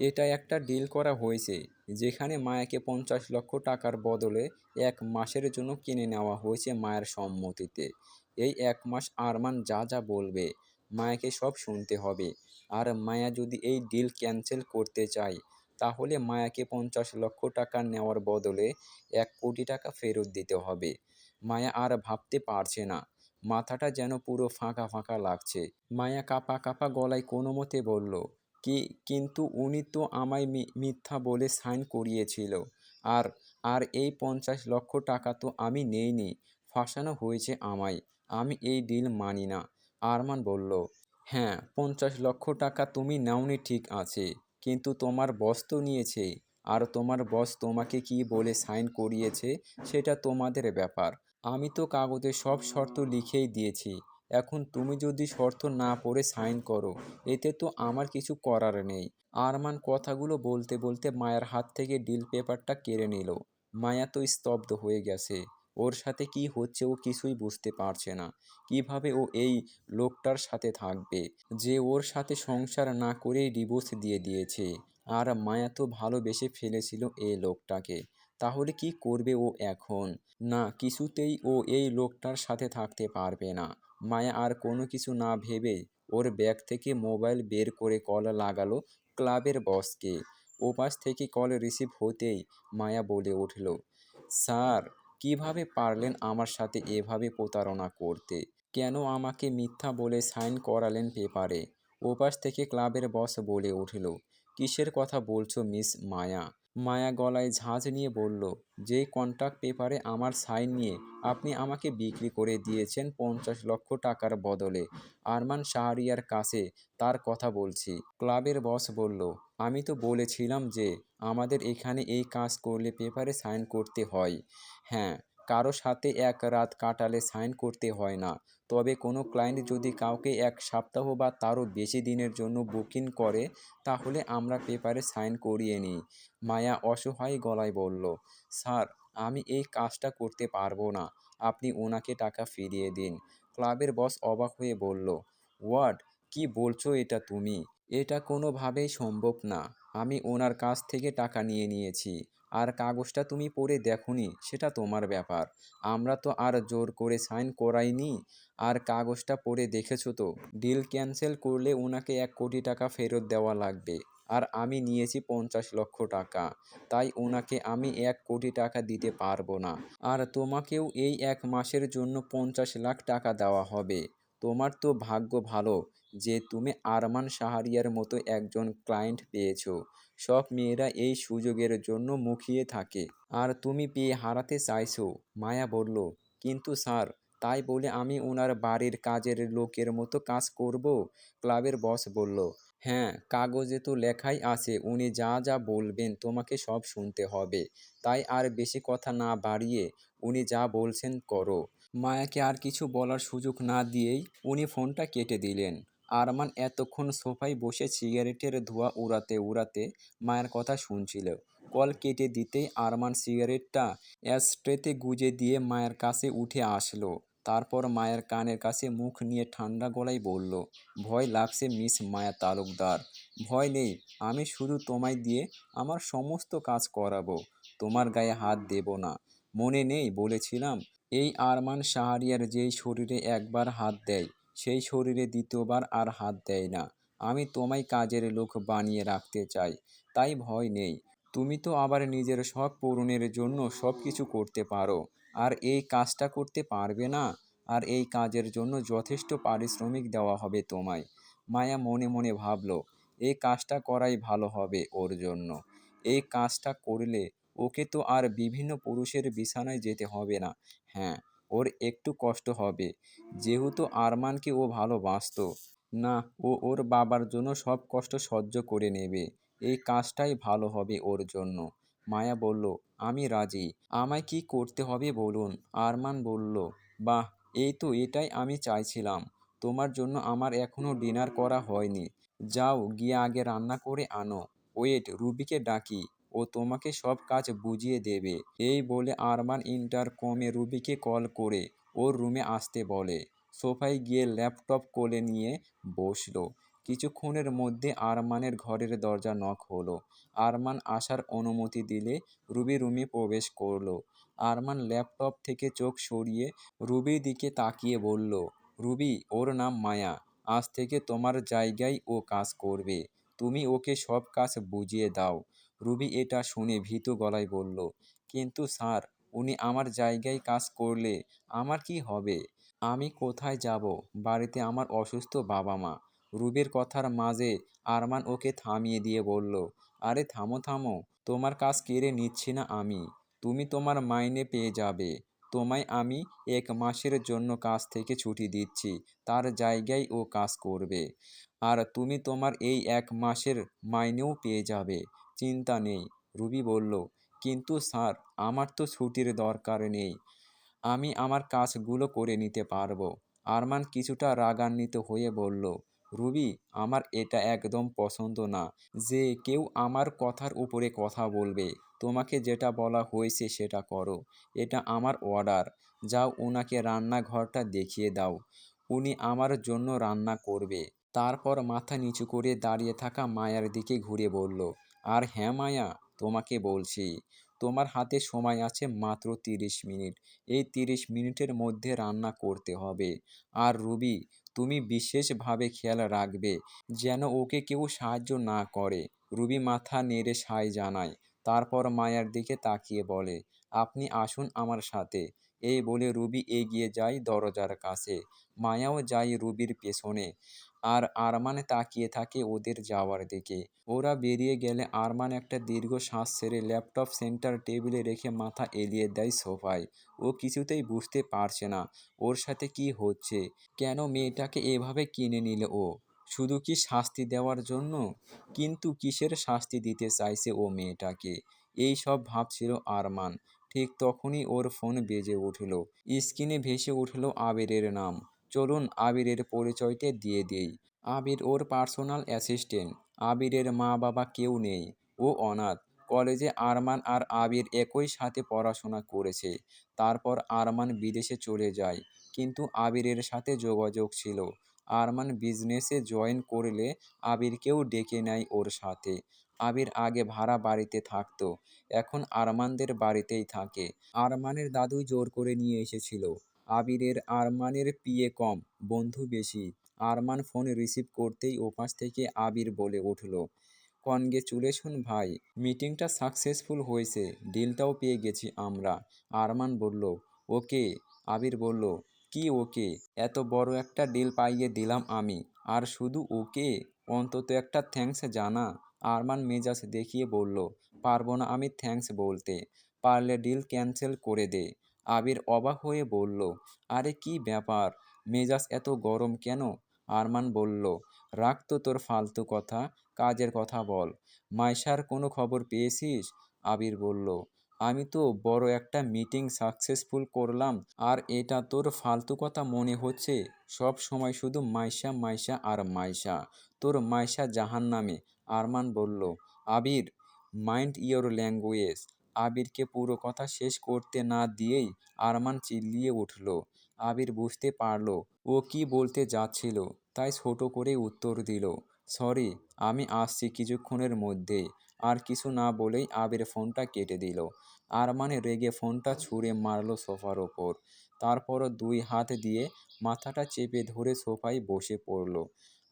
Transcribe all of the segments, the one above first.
এটা একটা ডিল করা হয়েছে, যেখানে মায়াকে পঞ্চাশ লক্ষ টাকার বদলে এক মাসের জন্য কিনে নেওয়া হয়েছে মায়ের সম্মতিতে। এই এক মাস আরমান যা যা বলবে, মায়াকে সব শুনতে হবে। আর মায়া যদি এই ডিল ক্যান্সেল করতে চায়, তাহলে মায়াকে পঞ্চাশ লক্ষ টাকা নেওয়ার বদলে এক কোটি টাকা ফেরত দিতে হবে। মায়া আর ভাবতে পারছে না, মাথাটা যেন পুরো ফাঁকা ফাঁকা লাগছে। মায়া কাপা কাপা গলায় কোনো মতে বলল কি, কিন্তু উনি তো আমায় মিথ্যা বলে সাইন করিয়েছিল। আর আর এই পঞ্চাশ লক্ষ টাকা তো আমি নেইনি। ফাঁসানো হয়েছে আমায়। আমি এই ডিল মানি না। আরমান বলল হ্যাঁ পঞ্চাশ লক্ষ টাকা তুমি নাওনি ঠিক আছে, কিন্তু তোমার বস তো নিয়েছে। আর তোমার বস তোমাকে কি বলে সাইন করিয়েছে সেটা তোমাদের ব্যাপার। আমি তো কাগজে সব শর্ত লিখেই দিয়েছি। এখন তুমি যদি শর্ত না পড়ে সাইন করো, এতে তো আমার কিছু করার নেই। আরমান কথাগুলো বলতে বলতে মায়ের হাত থেকে ডিল পেপারটা কেড়ে নিল। মায়া তো স্তব্ধ হয়ে গেছে। ওর সাথে কি হচ্ছে ও কিছুই বুঝতে পারছে না। কীভাবে ও এই লোকটার সাথে থাকবে? যে ওর সাথে সংসার না করেই ডিভোর্স দিয়ে দিয়েছে। আর মায়া তো ভালোবেসে ফেলেছিল এই লোকটাকে। তাহলে কি করবে ও এখন? না, কিছুতেই ও এই লোকটার সাথে থাকতে পারবে না। মায়া আর কোনো কিছু না ভেবে ওর ব্যাগ থেকে মোবাইল বের করে কল লাগালো ক্লাবের বসকে। ওপাশ থেকে কল রিসিভ হতেই মায়া বলে উঠল, স্যার, কীভাবে পারলেন আমার সাথে এভাবে প্রতারণা করতে? কেন আমাকে মিথ্যা বলে সাইন করালেন পেপারে? ওপাশ থেকে ক্লাবের বস বলে উঠল, কিসের কথা বলছো মিস মায়া? মায়া গলায় ঝাঁজ নিয়ে বলল, যে কন্ট্রাক্ট পেপারে আমার সাইন নিয়ে আপনি আমাকে বিক্রি করে দিয়েছেন পঞ্চাশ লক্ষ টাকার বদলে, আরমান শাহরিয়ার কাছে তার কথা বলছি। ক্লাবের বস বলল, আমি তো বলেছিলাম যে আমাদের এখানে এই কাজ করলে পেপারে সাইন করতে হয়। হ্যাঁ কারও সাথে এক রাত কাটালে সাইন করতে হয় না। তবে কোনো ক্লায়েন্ট যদি কাউকে এক সপ্তাহ বা তারও বেশি দিনের জন্য বুকিং করে, তাহলে আমরা পেপারে সাইন করিয়ে নিই, মায়া অসহায় গলায় বলল। স্যার, আমি এই কাজটা করতে পারব না, আপনি ওনাকে টাকা ফিরিয়ে দিন। ক্লাবের বস অবাক হয়ে বলল হোয়াট কি বলছো এটা তুমি? এটা কোনোভাবেই সম্ভব না। আমি ওনার কাছ থেকে টাকা নিয়ে নিয়েছি। আর কাগজটা তুমি পড়ে দেখোনি, সেটা তোমার ব্যাপার। আমরা তো আর জোর করে সাইন করাইনি। আর কাগজটা পড়ে দেখেছ তো, ডিল ক্যান্সেল করলে ওনাকে এক কোটি টাকা ফেরত দেওয়া লাগবে। আর আমি নিয়েছি পঞ্চাশ লক্ষ টাকা, তাই ওনাকে আমি এক কোটি টাকা দিতে পারব না। আর তোমাকেও এই এক মাসের জন্য পঞ্চাশ লাখ টাকা দেওয়া হবে। তোমার তো ভাগ্য ভালো যে তুমি আরমান সাহারিয়ার মতো একজন ক্লায়েন্ট পেয়েছ। সব মেয়েরা এই সুযোগের জন্য মুখিয়ে থাকে। আর তুমি পেয়ে হারাতে চাইছো, মায়া বলল। কিন্তু স্যার, তাই বলে আমি ওনার বাড়ির কাজের লোকের মতো কাজ করব? ক্লাবের বস বলল হ্যাঁ কাগজে তো লেখাই আছে, উনি যা যা বলবেন তোমাকে সব শুনতে হবে। তাই আর বেশি কথা না বাড়িয়ে উনি যা বলছেন করো। মায়াকে আর কিছু বলার সুযোগ না দিয়েই উনি ফোনটা কেটে দিলেন। আরমান এতক্ষণ সোফায় বসে সিগারেটের ধোঁয়া উড়াতে উড়াতে মায়ের কথা শুনছিল। কল কেটে দিতেই আরমান সিগারেটটা অ্যাশট্রেতে গুজে দিয়ে মায়ের কাছে উঠে আসলো। তারপর মায়ের কানের কাছে মুখ নিয়ে ঠান্ডা গলায় বলল, ভয় লাগছে মিস মায়া তালুকদার। ভয় নেই, আমি শুধু তোমায় দিয়ে আমার সমস্ত কাজ করাবো। তোমার গায়ে হাত দেব না। মনে নেই বলেছিলাম, এই আরমান শাহরিয়ার যেই শরীরে একবার হাত দেয় সেই শরীরে দ্বিতীয়বার আর হাত দেয় না। আমি তোমায় কাজের লোক বানিয়ে রাখতে চাই, তাই ভয় নেই। তুমি তো আবার নিজের শখ পূরণের জন্য সব কিছু করতে পারো। আর এই কাজটা করতে পারবে না? আর এই কাজের জন্য যথেষ্ট পারিশ্রমিক দেওয়া হবে তোমায়। মায়া মনে মনে ভাবলো এই কাজটা করাই ভালো হবে ওর জন্য। এই কাজটা করলে ওকে তো আর বিভিন্ন পুরুষের বিছানায় যেতে হবে না। হ্যাঁ ওর একটু কষ্ট হবে। যেহেতু আরমানকে ও ভালোবাসতো। না, ও ওর বাবার জন্য সব কষ্ট সহ্য করে নেবে। এই কাজটাই ভালো হবে ওর জন্য। মায়া বলল, আমি রাজি। আমায় কি করতে হবে বলুন? আরমান বলল, বাহ, এই তো এটাই আমি চাইছিলাম। তোমার জন্য আমার এখনও ডিনার করা হয়নি। যাও গিয়ে আগে রান্না করে আনো। ওয়েট, রুবিকে ডাকি। ও তোমাকে সব কাজ বুঝিয়ে দেবে। এই বলে আরমান ইন্টারকমে রুবিকে কল করে ওর রুমে আসতে বলে। সোফায় গিয়ে ল্যাপটপ কোলে নিয়ে বসল। কিছুক্ষণের মধ্যে আরমানের ঘরের দরজা নক হলো। আরমান আসার অনুমতি দিলে রুবি রুমে প্রবেশ করল। আরমান ল্যাপটপ থেকে চোখ সরিয়ে রুবির দিকে তাকিয়ে বলল, রুবি, ওর নাম মায়া। আজ থেকে তোমার জায়গায় ও কাজ করবে। তুমি ওকে সব কাজ বুঝিয়ে দাও। রুবি এটা শুনে ভীতু গলায় বলল, কিন্তু স্যার, উনি আমার জায়গায় কাজ করলে আমার কি হবে? আমি কোথায় যাব? বাড়িতে আমার অসুস্থ বাবা মা। রুবির কথার মাঝে আরমান ওকে থামিয়ে দিয়ে বলল, আরে থামো থামো, তোমার কাজ কেড়ে নিচ্ছি না আমি। তুমি তোমার মাইনে পেয়ে যাবে। তোমায় আমি এক মাসের জন্য কাজ থেকে ছুটি দিচ্ছি। তার জায়গায় ও কাজ করবে। আর তুমি তোমার এই এক মাসের মাইনেও পেয়ে যাবে। চিন্তা নেই। রুবি বলল, কিন্তু স্যার, আমার তো ছুটির দরকার নেই। আমি আমার কাজগুলো করে নিতে পারব। আরমান কিছুটা রাগান্বিত হয়ে বলল, রুবি, আমার এটা একদম পছন্দ না। যে কেউ আমার কথার উপরে কথা বলবে, তোমাকে যেটা বলা হয়েছে সেটা করো। এটা আমার অর্ডার। যাও ওনাকে রান্নাঘরটা দেখিয়ে দাও। উনি আমার জন্য রান্না করবে। তারপর মাথা নিচু করে দাঁড়িয়ে থাকা মায়ার দিকে ঘুরে বলল আর হ্যাঁ মায়া, তোমাকে বলছি। তোমার হাতে সময় আছে মাত্র তিরিশ মিনিট। এই তিরিশ মিনিটের মধ্যে রান্না করতে হবে। আর রুবি, তুমি বিশেষভাবে খেয়াল রাখবে যেন ওকে কেউ সাহায্য না করে। রুবি মাথা নেড়ে সায় জানায়। তারপর মায়ার দিকে তাকিয়ে বলে, আপনি আসুন আমার সাথে। এই বলে রুবি এগিয়ে যায় দরজার কাছে। মায়াও যায় রুবির পেছনে। আর আরমান তাকিয়ে থাকে ওদের যাওয়ার দিকে। ওরা বেরিয়ে গেলে আরমান একটা দীর্ঘ শ্বাস ছেড়ে ল্যাপটপ সেন্টার টেবিলে রেখে মাথা এলিয়ে দেয় সোফায়। ও কিছুতেই বুঝতে পারছে না ওর সাথে কি হচ্ছে। কেন মেয়েটাকে এভাবে কিনে নিল ও? শুধু কি শাস্তি দেওয়ার জন্য? কিন্তু কিসের শাস্তি দিতে চাইছে ও মেয়েটাকে? এই সব ভাবছিল আরমান। ঠিক তখনই ওর ফোন বেজে উঠল। স্ক্রিনে ভেসে উঠল আবিরের নাম। চলুন আবিরের পরিচয়টা দিয়ে দেই। আবির ওর পার্সোনাল অ্যাসিস্ট্যান্ট। আবিরের মা বাবা কেউ নেই। ও অনাথ। কলেজে আরমান আর আবির একই সাথে পড়াশোনা করেছে। তারপর আরমান বিদেশে চলে যায়। কিন্তু আবিরের সাথে যোগাযোগ ছিল। আরমান বিজনেসে জয়েন করলে আবিরকেও ডেকে নেয় ওর সাথে। আবির আগে ভাড়া বাড়িতে থাকতো, এখন আরমানদের বাড়িতেই থাকে। আরমানের দাদুই জোর করে নিয়ে এসেছিল। আবিরের আরমানের পিয়ে কম, বন্ধু বেশি। আরমান ফোন রিসিভ করতেই ওপাশ থেকে আবির বলে উঠল কনগ্রেচুলেশন ভাই, মিটিংটা সাকসেসফুল হয়েছে, ডিলটাও পেয়ে গেছি আমরা। আরমান বলল, ওকে। আবির বলল, কি ওকে? এত বড় একটা ডিল পাইয়ে দিলাম আমি। আর শুধু ওকে? অন্তত একটা থ্যাঙ্কস জানা। আরমান মেজাজ দেখিয়ে বলল, পারব না আমি থ্যাঙ্কস বলতে। পারলে ডিল ক্যান্সেল করে দে। আবির অবাক হয়ে বলল, আরে কি ব্যাপার? মেজাজ এত গরম কেন? আরমান বলল রাখ তো তোর ফালতু কথা, কাজের কথা বল। মাইশার কোনো খবর পেয়েছিস? আবির বলল, আমি তো বড় একটা মিটিং সাকসেসফুল করলাম, আর এটা তোর ফালতু কথা মনে হচ্ছে। সব সময় শুধু মাইশা মাইশা আর মাইশা। তোর মাইশা জাহান নামে আরমান বলল, আবির মাইন্ড ইয়োর ল্যাঙ্গুয়েজ আবিরকে পুরো কথা শেষ করতে না দিয়েই আরমান চিল্লিয়ে উঠল। আবির বুঝতে পারল, ও কি বলতে যাচ্ছিল, তাই ছোট করে উত্তর দিল, সরি, আমি আসছি কিছুক্ষণের মধ্যেই আর কিছু না বলেই আবির ফোনটা কেটে দিল। আরমানে রেগে ফোনটা ছুঁড়ে মারল সোফার ওপর। তারপরও দুই হাত দিয়ে মাথাটা চেপে ধরে সোফায় বসে পড়ল।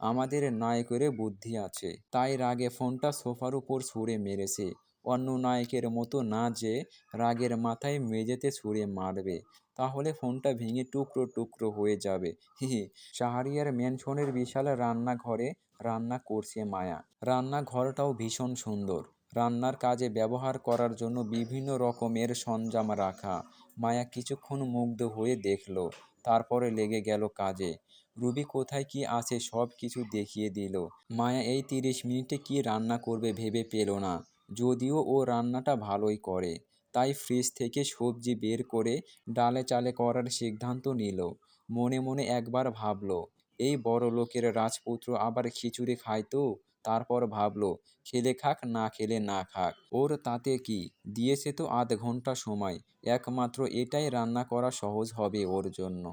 আমাদের নায়কের বুদ্ধি আছে। তাই রাগে ফোনটা সোফার উপর ছুঁড়ে মেরেছে। অন্য নায়কের মতো না যে রাগের মাথায় মেঝেতে ছুঁড়ে মারবে। তাহলে ফোনটা ভেঙে টুকরো টুকরো হয়ে যাবে। হি শাহরিয়ার ম্যানশনের বিশাল রান্নাঘরে রান্না করছে মায়া। রান্নাঘরটাও ভীষণ সুন্দর। রান্নার কাজে ব্যবহার করার জন্য বিভিন্ন রকমের সরঞ্জাম রাখা। মায়া কিছুক্ষণ মুগ্ধ হয়ে দেখল, তারপরে লেগে গেল কাজে। রুবি কোথায়, কি আছে, সব কিছু দেখিয়ে দিল। মায়া এই তিরিশ মিনিটে কি রান্না করবে ভেবে পেল না, যদিও ও রান্নাটা ভালোই করে। তাই ফ্রিজ থেকে সবজি বের করে ডালে চালে করার সিদ্ধান্ত নিল। মনে মনে একবার ভাবল, এই বড় লোকের রাজপুত্র আবার খিচুড়ি খায় তো? তারপর ভাবলো, খেলে খাক, না খেলে না খাক। ওর তাতে কি? দিয়েছে তো আধ ঘণ্টা সময়। একমাত্র এটাই রান্না করা সহজ হবে ওর জন্য।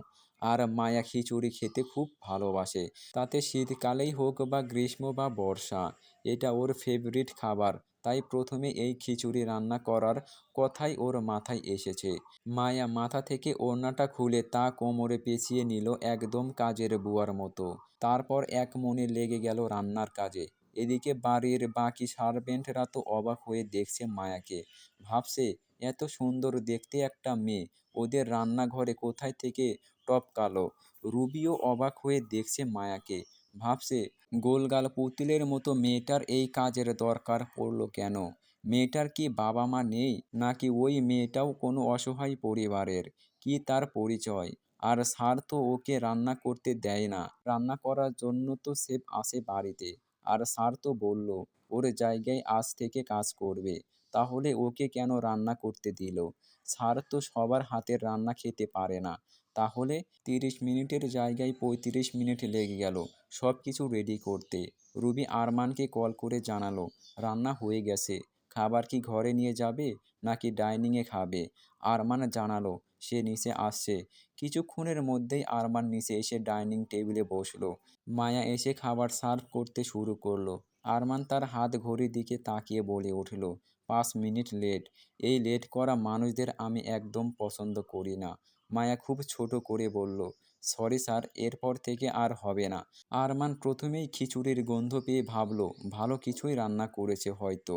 আর মায়া খিচুড়ি খেতে খুব ভালোবাসে। তাতে শীতকালেই হোক বা গ্রীষ্ম বা বর্ষা, এটা ওর ফেভারিট খাবার। তাই প্রথমে এই খিচুড়ি রান্না করার কথাই ওর মাথায় এসেছে। মায়া মাথা থেকে ওড়নাটা খুলে তা কোমরে পেঁচিয়ে নিল একদম কাজের বুয়ার মতো। তারপর এক মনে লেগে গেল রান্নার কাজে। এদিকে বাড়ির বাকি সার্ভেন্টরা তো অবাক হয়ে দেখছে মায়াকে। ভাবছে, এত সুন্দর দেখতে একটা মেয়ে, ওদের রান্নাঘরে কোথায় থেকে টপকালো রুবিও অবাক হয়ে দেখছে মায়াকে। ভাবছে, গোলগাল পুতুলের মতো মেয়েটার এই কাজের দরকার পড়ল কেন? মেয়েটার কি বাবা মা নেই, নাকি ওই মেয়েটাও কোনো অসহায় পরিবারের? কি তার পরিচয়? আর স্যার তো ওকে রান্না করতে দেয় না। রান্না করার জন্য তো সেফ আসে বাড়িতে। আর স্যার তো বলল, ওর জায়গায় আজ থেকে কাজ করবে। তাহলে ওকে কেন রান্না করতে দিল? স্যার তো সবার হাতের রান্না খেতে পারে না। তাহলে তিরিশ মিনিটের জায়গায় পঁয়ত্রিশ মিনিট লেগে গেল সব কিছু রেডি করতে। রুবি আরমানকে কল করে জানালো, রান্না হয়ে গেছে। খাবার কি ঘরে নিয়ে যাবে নাকি ডাইনিংয়ে খাবে? আরমান জানালো সে নিচে আসছে। কিছুক্ষণের মধ্যেই আরমান নিচে এসে ডাইনিং টেবিলে বসল। মায়া এসে খাবার সার্ভ করতে শুরু করল। আরমান তার হাত ঘড়ির দিকে তাকিয়ে বলে উঠল, পাঁচ মিনিট লেট। এই লেট করা মানুষদের আমি একদম পছন্দ করি না। মায়া খুব ছোট করে বলল, সরি স্যার, এরপর থেকে আর হবে না। আরমান প্রথমেই খিচুড়ির গন্ধ পেয়ে ভাবল, ভালো কিছুই রান্না করেছে হয়তো।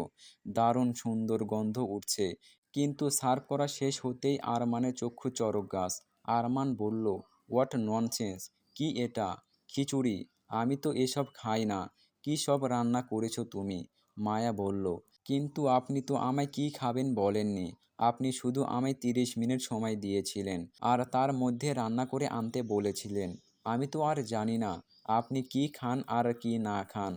দারুণ সুন্দর গন্ধ উঠছে। কিন্তু সার্ভ করা শেষ হতেই আরমানের চক্ষু চরক গাছ। আরমান বলল, হোয়াট ননসেন্স, কি এটা? খিচুড়ি? আমি তো এসব খাই না। কী সব রান্না করেছ তুমি? মায়া বলল, কিন্তু আপনি তো আমায় কি খাবেন বলেননি? আপনি শুধু আমায় তিরিশ মিনিট সময় দিয়েছিলেন আর তার মধ্যে রান্না করে আনতে বলেছিলেন। আমি তো আর জানি না আপনি কি খান আর কি না খান।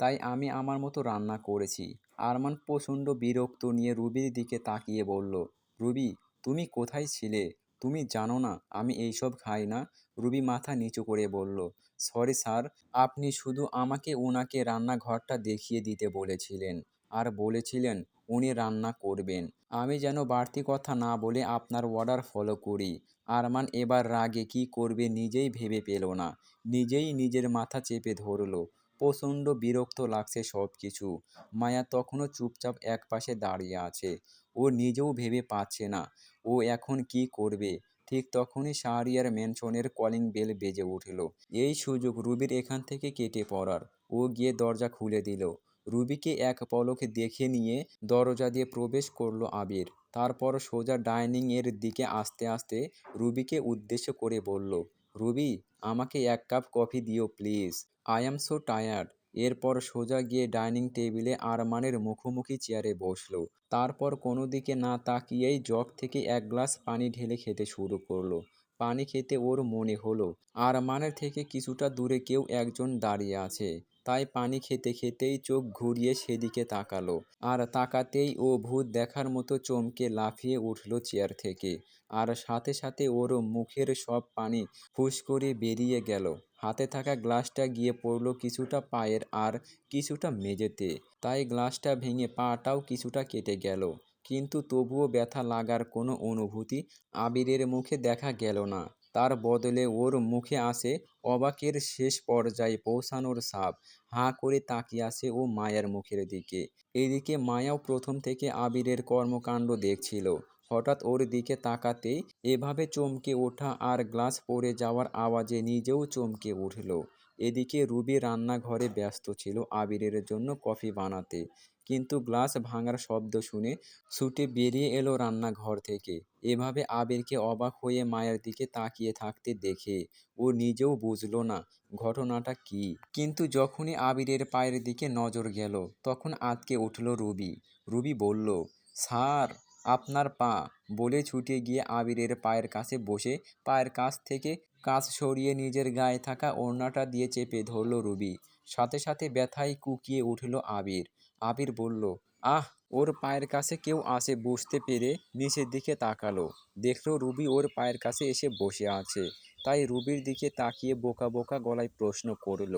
তাই আমি আমার মতো রান্না করেছি। আরমান প্রচণ্ড বিরক্ত নিয়ে রুবির দিকে তাকিয়ে বলল, রুবি, তুমি কোথায় ছিলে? তুমি জানো না, আমি এইসব খাই না? রুবি মাথা নিচু করে বলল, সরি স্যার, আপনি শুধু আমাকে ওনাকে রান্নাঘরটা দেখিয়ে দিতে বলেছিলেন আর বলেছিলেন উনি রান্না করবেন। আমি যেন বাড়তি কথা না বলে আপনার অর্ডার ফলো করি। আরমান এবার রাগে কি করবে নিজেই ভেবে পেল না। নিজেই নিজের মাথা চেপে ধরল। প্রচণ্ড বিরক্ত লাগছে সব কিছু মায়া তখনও চুপচাপ একপাশে দাঁড়িয়ে আছে। ও নিজেও ভেবে পাচ্ছে না, ও এখন কি করবে? ঠিক তখনই শাহরিয়ার ম্যানশনের কলিং বেল বেজে উঠল। এই সুযোগ রুবির এখান থেকে কেটে পড়ার। ও গিয়ে দরজা খুলে দিল। রুবিকে এক পলকে দেখে নিয়ে দরজা দিয়ে প্রবেশ করল আবির। তারপর সোজা ডাইনিং এর দিকে আস্তে আস্তে রুবিকে উদ্দেশ্য করে বলল রুবি, আমাকে এক কাপ কফি দিও, please. I am so tired এরপর সোজা গিয়ে ডাইনিং টেবিলে আরমানের মুখোমুখি চেয়ারে বসল। তারপর কোনো দিকে না তাকিয়েই জগ থেকে এক গ্লাস পানি ঢেলে খেতে শুরু করল। পানি খেতে ওর মনে হলো, আরমানের থেকে কিছুটা দূরে কেউ একজন দাঁড়িয়ে আছে। তাই পানি খেতে খেতেই চোখ ঘুরিয়ে সেদিকে তাকালো। আর তাকাতেই ও ভূত দেখার মতো চমকে লাফিয়ে উঠল চেয়ার থেকে। আর সাথে সাথে ওর মুখের সব পানি ফুস করে বেরিয়ে গেল। হাতে থাকা গ্লাসটা গিয়ে পড়ল কিছুটা পায়ের আর কিছুটা মেঝেতে। তাই গ্লাসটা ভেঙে পাটাও কিছুটা কেটে গেল। কিন্তু তবুও ব্যথা লাগার কোনো অনুভূতি আবিরের মুখে দেখা গেল না। তার বদলে ওর মুখে আসে অবাকের শেষ পর্যায়ে পৌঁছানোর সাপ হাঁ করে তাকিয়ে আছে ও মায়ার মুখের দিকে। এদিকে মায়াও প্রথম থেকে আবিরের কর্মকাণ্ড দেখছিল। হঠাৎ ওর দিকে তাকাতেই এভাবে চমকে ওঠা আর গ্লাস পড়ে যাওয়ার আওয়াজে নিজেও চমকে উঠল। এদিকে রুবি রান্নাঘরে ব্যস্ত ছিল আবিরের জন্য কফি বানাতে। কিন্তু গ্লাস ভাঙার শব্দ শুনে ছুটে বেরিয়ে এলো রান্নাঘর থেকে। এভাবে আবিরকে অবাক হয়ে মায়ের দিকে তাকিয়ে থাকতে দেখে ও নিজেও বুঝলো না ঘটনাটা কি। কিন্তু যখনই আবিরের পায়ের দিকে নজর গেল, তখন আটকে উঠল রুবি। রুবি বলল, স্যার, আপনার পা। বলে ছুটে গিয়ে আবিরের পায়ের কাছে বসে পায়ের কাছ থেকে কাজ সরিয়ে নিজের গায়ে থাকা ওড়নাটা দিয়ে চেপে ধরল রুবি। সাথে সাথে ব্যথায় কুকিয়ে উঠল আবির। আবির বলল, আহ, ওর পায়ের কাছে কেউ আসে বুঝতে পেরে নিচের দিকে তাকালো। দেখল রুবি ওর পায়ের কাছে এসে বসে আছে। তাই রুবির দিকে তাকিয়ে বোকা বোকা গলায় প্রশ্ন করল,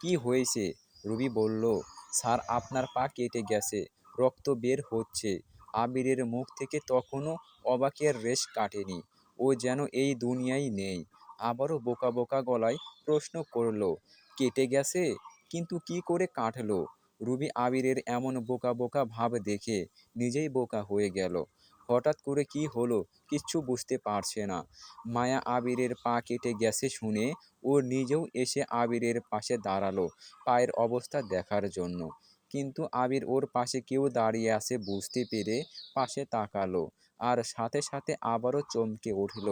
কি হয়েছে? রুবি বলল, স্যার, আপনার পা কেটে গেছে, রক্ত বের হচ্ছে। আবিরের মুখ থেকে তখনও অবাকের রেশ কাটেনি। ও যেন এই দুনিয়ায় নেই। আবারও বোকা বোকা গলায় প্রশ্ন করল, কেটে গেছে? কিন্তু কি করে কাটলো? রুবি আবিরের এমন বোকা বোকা ভাব দেখে নিজেই বোকা হয়ে গেল। হঠাৎ করে কি হলো কিচ্ছু বুঝতে পারছে না। মায়া আবিরের পা কেটে গেছে শুনে ও নিজেও এসে আবিরের পাশে দাঁড়াল পায়ের অবস্থা দেখার জন্য। কিন্তু আবির ওর পাশে কেউ দাঁড়িয়ে আছে বুঝতে পেরে পাশে তাকালো আর সাথে সাথে আবারও চমকে উঠল।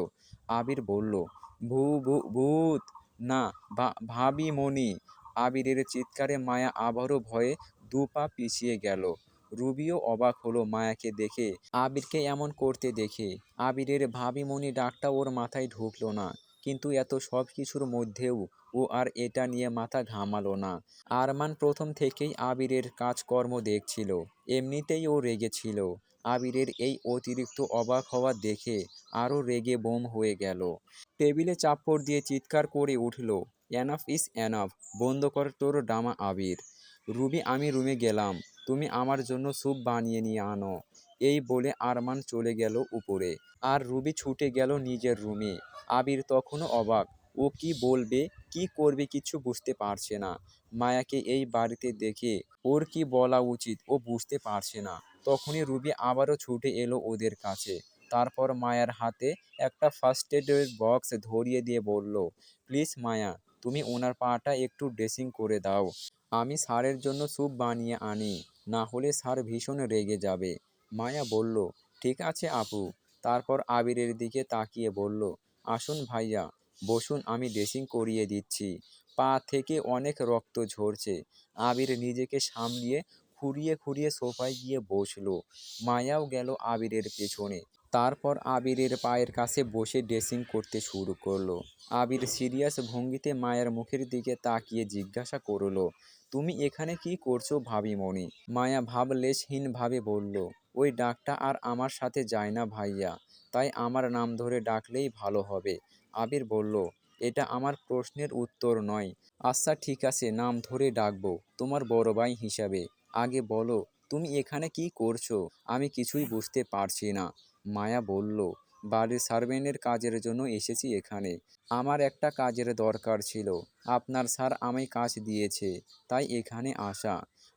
আবির বলল, ভূ ভূ, ভূত! না ভাবি মনি আবিরের চিৎকারে মায়া আবারও ভয়ে দু পা পিছিয়ে গেল। রুবিও অবাক হলো মায়াকে দেখে। আবিরকে এমন করতে দেখে। আবিরের ভাবিমণি ডাকটা ওর মাথায় ঢুকলো না। কিন্তু এত সব কিছুর মধ্যেও ও আর এটা নিয়ে মাথা ঘামালো না। আরমান প্রথম থেকেই আবিরের কাজকর্ম দেখছিল। এমনিতেই ও রেগেছিল আবিরের এই অতিরিক্ত অবাক হওয়া দেখে আরও রেগে বোম হয়ে গেল। টেবিলে চাপড় দিয়ে চিৎকার করে উঠল এনাফ ইস এনাফ বন্ধ কর তোর ডামা আবির। রুবি আমি রুমে গেলাম। তুমি আমার জন্য স্যুপ বানিয়ে নিয়ে আনো। এই বলে আরমান চলে গেল উপরে। আর রুবি ছুটে গেল নিজের রুমে। আবির তখনও অবাক। ও কি বলবে, কি করবে কিছু বুঝতে পারছে না। মায়াকে এই বাড়িতে দেখে ওর কি বলা উচিত ও বুঝতে পারছে না। তখনই রুবি আবারও ছুটে এলো ওদের কাছে। তারপর মায়ার হাতে একটা ফার্স্ট এডের বক্স ধরিয়ে দিয়ে বলল প্লিজ মায়া তুমি ওনার পাটা একটু ড্রেসিং করে দাও। আমি স্যারের জন্য স্যুপ বানিয়ে আনি, না হলে স্যার ভীষণ রেগে যাবে। মায়া বলল, ঠিক আছে আপু। তারপর আবিরের দিকে তাকিয়ে বলল, আসুন ভাইয়া, বসুন আমি ড্রেসিং করিয়ে দিচ্ছি। পা থেকে অনেক রক্ত ঝরছে। আবির নিজেকে সামলিয়ে খুঁড়িয়ে খুঁড়িয়ে সোফায় গিয়ে বসল। মায়াও গেল আবিরের পেছনে। তারপর আবিরের পায়ের কাছে বসে ড্রেসিং করতে শুরু করল। আবির সিরিয়াস ভঙ্গিতে মায়ের মুখের দিকে তাকিয়ে জিজ্ঞাসা করল, তুমি এখানে কি করছ ভাবিমণি? মায়া ভাবলেশহীনভাবে বলল, ওই ডাকটা আর আমার সাথে যায় না ভাইয়া। তাই আমার নাম ধরে ডাকলেই ভালো হবে। আবির বলল, এটা আমার প্রশ্নের উত্তর নয়। আচ্ছা ঠিক আছে, নাম ধরে ডাকবো, তোমার বড় ভাই হিসাবে। আগে বলো, তুমি এখানে কি করছ? আমি কিছুই বুঝতে পারছি না। মায়া বলল, বাড়ির সার্ভেন্টের কাজের জন্য এসেছি এখানে। আমার একটা কাজের দরকার ছিল। আপনার স্যার আমায় কাজ দিয়েছে, তাই এখানে আসা।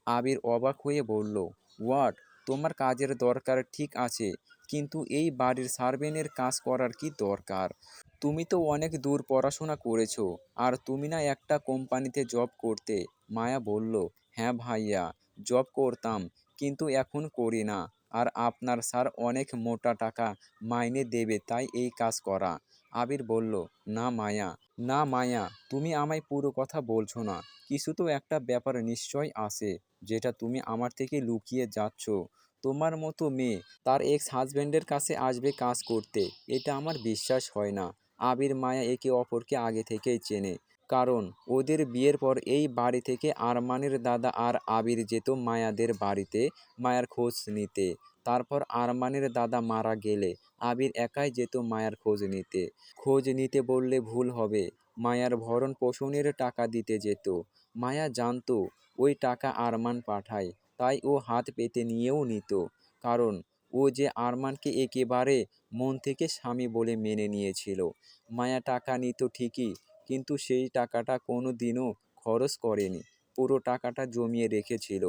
আবির অবাক হয়ে বলল, হোয়াট? তোমার কাজের দরকার ঠিক আছে, কিন্তু এই বাড়ির সার্ভেনের কাজ করার কি দরকার? তুমি তো অনেক দূর পড়াশোনা করেছ, আর তুমি না একটা কোম্পানিতে জব করতে। মায়া বলল হ্যাঁ ভাইয়া জব করতাম, কিন্তু এখন করি না। আর আপনার স্যার অনেক মোটা টাকা মাইনে দেবে, তাই এই কাজ করা। আবির বলল, না মায়া না মায়া, তুমি আমায় পুরো কথা বলছো না। কিছু তো একটা ব্যাপার নিশ্চয় আছে, যেটা তুমি আমার থেকে লুকিয়ে যাচ্ছ। তোমার মতো মেয়ে, তার এক্স হাজব্যান্ডের কাছে আসবে কাজ করতে, এটা আমার বিশ্বাস হয় না। আবির মায়া একে অপরকে আগে থেকেই চেনে। কারণ, ওদের বিয়ের পর এই বাড়ি থেকে আরমানের দাদা আর আবির যেত মায়াদের বাড়িতে, মায়ার খোঁজ নিতে। তারপর আরমানের দাদা মারা গেলে আবির একাই যেত মায়ার খোঁজ নিতে। খোঁজ নিতে বললে ভুল হবে। মায়ার ভরণ পোষণের টাকা দিতে যেত। মায়া জানতো, ওই টাকা আরমান পাঠায়, তাই ও হাত পেতে নিয়েও নিত। কারণ, ও যে আরমানকে একেবারে মন থেকে স্বামী বলে মেনে নিয়েছিল। মায়া টাকা নিত ঠিকই কিন্তু সেই টাকাটা কোনো দিনও খরচ করেনি। পুরো টাকাটা জমিয়ে রেখেছিল।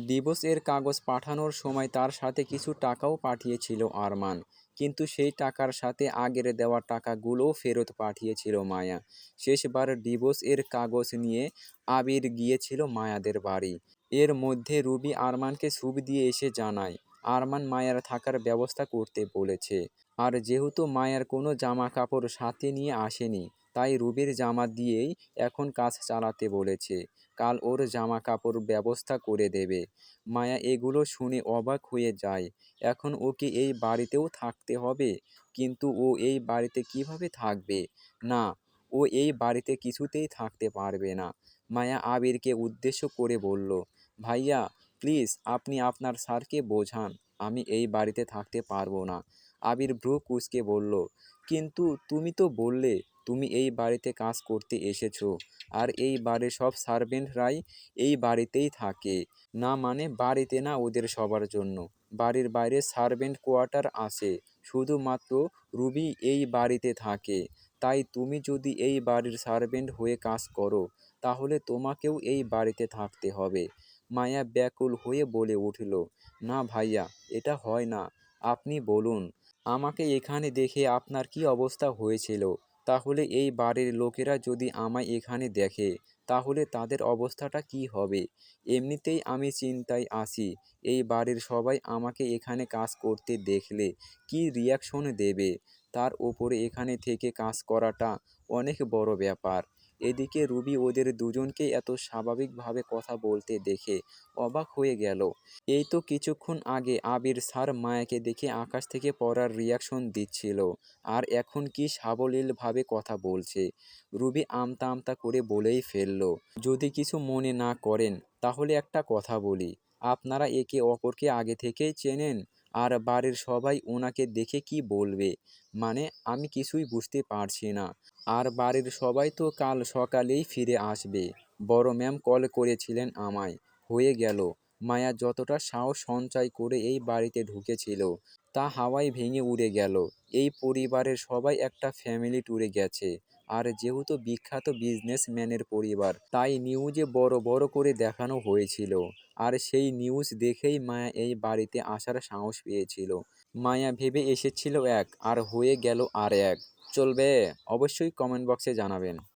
ডিভোর্সের কাগজ পাঠানোর সময় তার সাথে কিছু টাকাও পাঠিয়েছিল আরমান। কিন্তু সেই টাকার সাথে আগের দেওয়া টাকাগুলোও ফেরত পাঠিয়েছিল মায়া। শেষবার ডিভোর্স এর কাগজ নিয়ে আবির গিয়েছিল মায়াদের বাড়ি। এর মধ্যে রুবি আরমানকে সুপ দিয়ে এসে জানায়, আরমান মায়ার থাকার ব্যবস্থা করতে বলেছে। আর যেহেতু মায়ার কোনো জামা কাপড় সাথে নিয়ে আসেনি তাই রুবির জামা দিয়েই এখন কাজ চালাতে বলেছে। কাল ওর জামা কাপড় ব্যবস্থা করে দেবে। মায়া এগুলো শুনে অবাক হয়ে যায়। এখন ওকে এই বাড়িতেও থাকতে হবে? কিন্তু ও এই বাড়িতে কীভাবে থাকবে? না, ও এই বাড়িতে কিছুতেই থাকতে পারবে না। মায়া আবিরকে উদ্দেশ্য করে বলল, ভাইয়া, প্লিজ আপনি আপনার স্যারকে বোঝান, আমি এই বাড়িতে থাকতে পারব না। আবির ভ্রু কুচকে বলল, কিন্তু তুমি তো বললে তুমি এই বাড়িতে কাজ করতে এসেছ, আর এই বাড়ির সব সার্ভেন্টরাই এই বাড়িতেই থাকে। না মানে বাড়িতে না ওদের সবার জন্য। বাড়ির বাইরে সার্ভেন্ট কোয়ার্টার আছে, শুধুমাত্র রুবি এই বাড়িতে থাকে। তাই তুমি যদি এই বাড়ির সার্ভেন্ট হয়ে কাজ করো, তাহলে তোমাকেও এই বাড়িতে থাকতে হবে। মায়া ব্যাকুল হয়ে বলে উঠল, না ভাইয়া, এটা হয় না। আপনি বলুন, আমাকে এখানে দেখে আপনার কি অবস্থা হয়েছিল? তাহলে এই বাড়ির লোকেরা যদি আমায় এখানে দেখে, তাহলে তাদের অবস্থাটা কি হবে? এমনিতেই আমি চিন্তায় আসি এই বাড়ির সবাই আমাকে এখানে কাজ করতে দেখলে কি রিয়াকশন দেবে? তার ওপরে এখানে থেকে কাজ করাটা অনেক বড় ব্যাপার। এদিকে রুবি ওদের দুজনকে এত স্বাভাবিকভাবে কথা বলতে দেখে অবাক হয়ে গেল। এই তো কিছুক্ষণ আগে আবির স্যার মায়াকে দেখে আকাশ থেকে পড়ার রিয়াকশন দিচ্ছিল। আর এখন কি সাবলীলভাবে কথা বলছে? রুবি আমতা আমতা করে বলেই ফেলল, যদি কিছু মনে না করেন, তাহলে একটা কথা বলি। আপনারা একে অপরকে আগে থেকেই চেনেন? আর বাড়ির সবাই ওনাকে দেখে কি বলবে? মানে আমি কিছুই বুঝতে পারছি না। আর বাড়ির সবাই তো কাল সকালেই ফিরে আসবে। বড় ম্যাম কল করেছিলেন আমায়। হয়ে গেল। মায়া যতটা সাহস সঞ্চয় করে এই বাড়িতে ঢুকেছিল, তা হাওয়ায় ভেঙে উড়ে গেল। এই পরিবারের সবাই একটা ফ্যামিলি ট্যুরে গেছে। আর যেহেতু বিখ্যাত বিজনেসম্যানের পরিবার, তাই নিউজে বড় বড় করে দেখানো হয়েছিল। আর সেই নিউজ দেখেই মায়া এই বাড়িতে আসার সাহস পেয়েছিল। মায়া ভেবে এসেছিল এক, আর হয়ে গেল আর এক। চলবে? অবশ্যই কমেন্ট বক্সে জানাবেন।